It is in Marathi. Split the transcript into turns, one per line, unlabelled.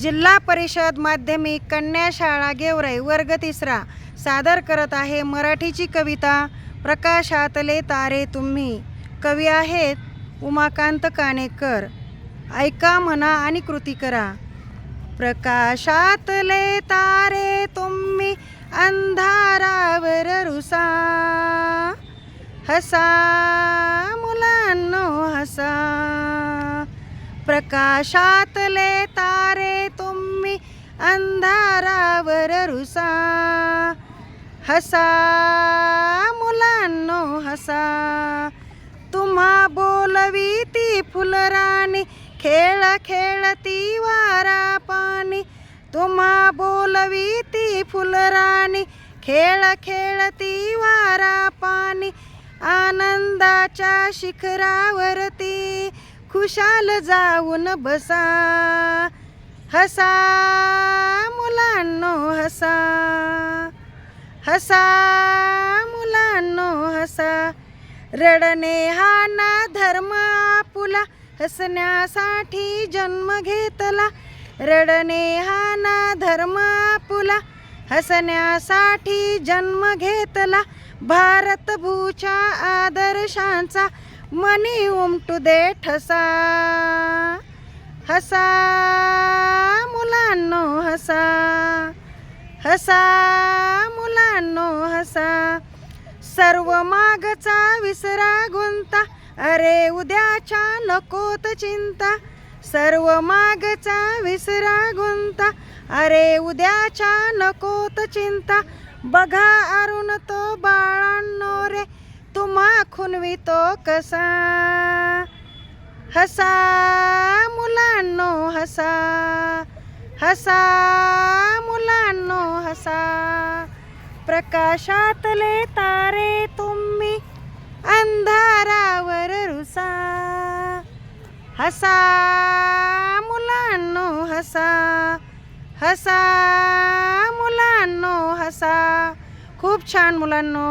जिल्हा परिषद माध्यमिक कन्या शाळा गेवराई वर्ग तिसरा सादर करत आहे मराठीची कविता प्रकाशातले तारे तुम्ही. कवी आहेत उमाकांत काणेकर. ऐका म्हणा आणि कृती करा. प्रकाशातले तारे तुम्ही अंधारावर रुसा. हसा मुलांनो हसा. प्रकाशातले तारे हसा मुलांनो हसा. तुम्हा बोलवी ती फुलराणी खेळ खेळती वारा पाणी. तुम्हा बोलवी ती फुलराणी खेळ खेळती वारा पाणी. आनंदाच्या शिखरावरती खुशाल जाऊन बसा. हसा मुलांनो हसा मुलांनो हसा. रडणे हा ना धर्म आपुला. हसण्यासाठी जन्म घेतला. रडणे हा ना धर्म आपुला. हसण्यासाठी जन्म घेतला. भारतभूच्या आदर्शांचा मनी उमटू दे ठसा. हसा मुलांनो हसा. हसा सर्व मागचा विसरा गुंता. अरे उद्याच्या नकोत चिंता. सर्व मागचा विसरा गुंता. अरे उद्याच्या नकोत चिंता. बघा अरुण तो बाळांनो रे तुम्हा खुनवितो कसा? हसा मुलांनो हसा. हसा मुलांनो हसा. प्रकाशातले ता तुम्ही अंधारावर रुसा हसा मुलांनो हसा हसा मुलांनो हसा. खूप छान मुलांनो.